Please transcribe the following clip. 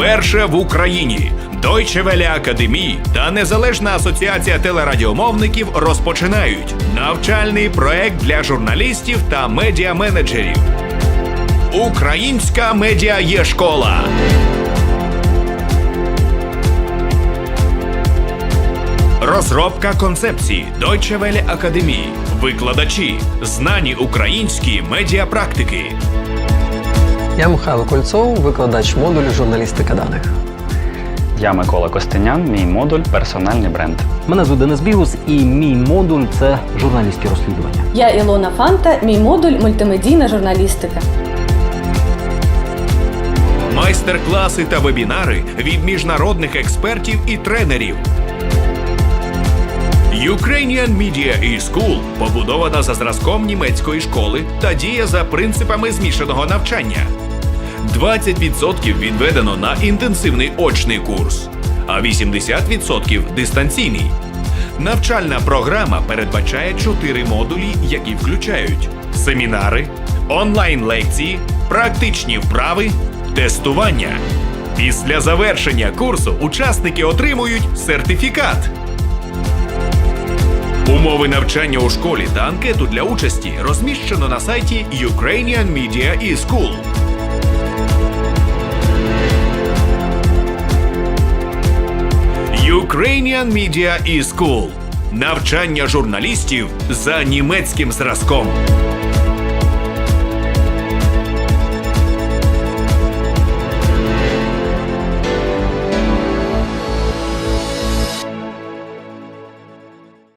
Вперше в Україні Deutsche Welle Академії та Незалежна асоціація телерадіомовників розпочинають навчальний проект для журналістів та медіаменеджерів. Українська медіа є школа. Розробка концепції Deutsche Welle Академії. Викладачі, знані українські медіапрактики. Я Михайло Кольцов, викладач модулю журналістика даних. Я Микола Костенян, мій модуль персональний бренд. Мене звуть Денис Бігус і мій модуль це журналістські розслідування. Я Ілона Фанта, мій модуль мультимедійна журналістика. Майстер-класи та вебінари від міжнародних експертів і тренерів. Ukrainian Media e-School побудована за зразком німецької школи та діє за принципами змішаного навчання. 20% відведено на інтенсивний очний курс, а 80% дистанційний. Навчальна програма передбачає чотири модулі, які включають семінари, онлайн-лекції, практичні вправи, тестування. Після завершення курсу учасники отримують сертифікат. Умови навчання у школі та анкету для участі розміщено на сайті Ukrainian Media e-School. Ukrainian Media e-School. Навчання журналістів за німецьким зразком.